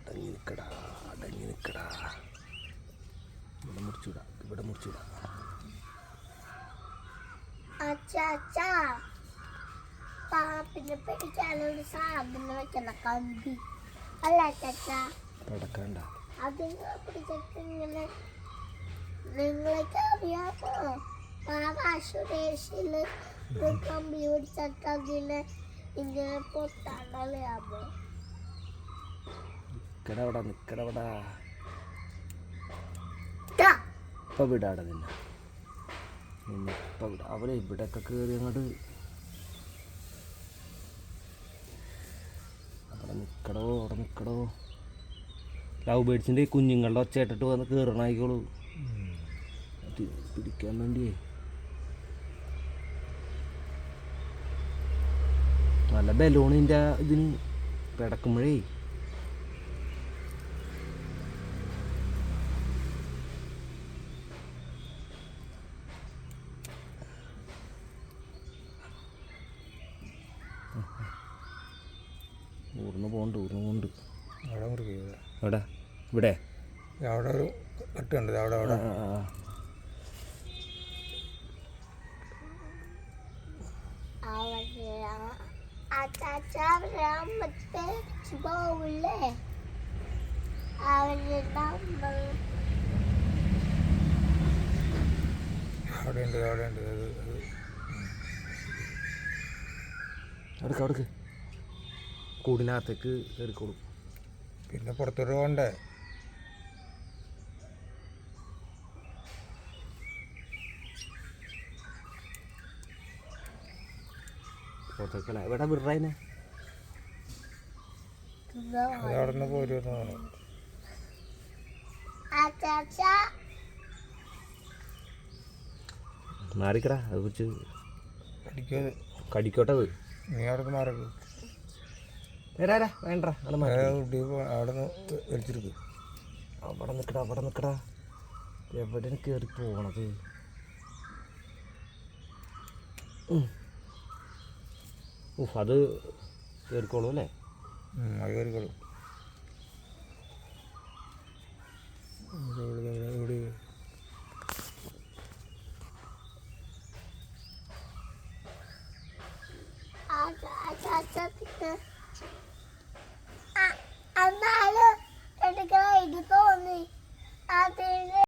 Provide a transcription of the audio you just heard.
അടങ്ങി നിൽക്കടാ അടങ്ങി നിൽക്കടാ ഇവിടെ മുറിച്ചുവിടാ ഇവിടെ മുറിച്ചുവിടാ. അച്ഛാ അച്ഛാ. പാപ്പിനെ പിടിക്കാനൊരു സാധനം വെക്കണ കമ്പി. അല്ല അച്ഛാ പടക്കണ്ട അതിനെ പിടിച്ചിട്ട് ഇങ്ങനെ നിങ്ങൾക്ക് അറിയാമോ? പാവ സുരേഷിൽ ഒരു കമ്പി പിടിച്ചിട്ട് അതിനെ ഇങ്ങനെ പൊട്ടാണ്ടറിയാമോ നിക്കടവിടെ നിക്കടവിടെ. ടാ. ഇപ്പം വിടാടെ നിന്നെ. നിന്നെ ഇപ്പം വിടാം. അവരെ ഇവിടെയൊക്കെ കയറി അങ്ങോട്ട് അവിടെ നിൽക്കടോ അവിടെ നിൽക്കടോ ലവ് ബേഡ്സിന്റെ കുഞ്ഞുങ്ങളുടെ ഒച്ചയിട്ടിട്ട് വന്ന് കയറണായിക്കോളൂ പിടിക്കാൻ വേണ്ടിയേ. നല്ല ബലൂണിന്റെ ഇതിന് പിടക്കുമ്പോഴേ ഊർന്ന് പോണ്ട് ഊർന്ന് പോണ്ട്. അവിടെ എവിടെ? ഇവിടെ? അവിടെ ഒരു കട്ടുണ്ട് അവിടെ ആ, അവിടെ അച്ചാച്ച അവര് അമ്മത്തെ പോവില്ലേ അവര് നമ്മൾ അവിടെ ഉണ്ട് അവിടെ ഉണ്ട് അത് അത് അവിടേക്ക് അവിടേക്ക് കൂടിനകത്തേക്ക് കയറിക്കോളും പിന്നെ പുറത്തോട്ട് പോകണ്ടേ പുറത്തേക്കല്ല ഇവിടെ വിടുറതിനെ അത് അവിടെ നിന്ന് പോരുമെന്ന് മാറിക്കടാ അത് കുറിച്ച് കടിക്കോട്ടെ അത്. നീ അവിടെ നിന്ന് മാറി വരാ വേണ്ട അവിടെ മാറി അവിടെ നിൽക്കടാ അവിടെ നിൽക്കടാ എവിടെയാണ് കയറി പോകണത് ഉം. ഉഫ് അത് കയറിക്കോളൂ അല്ലേ അത് കയറിക്കോളൂ ആ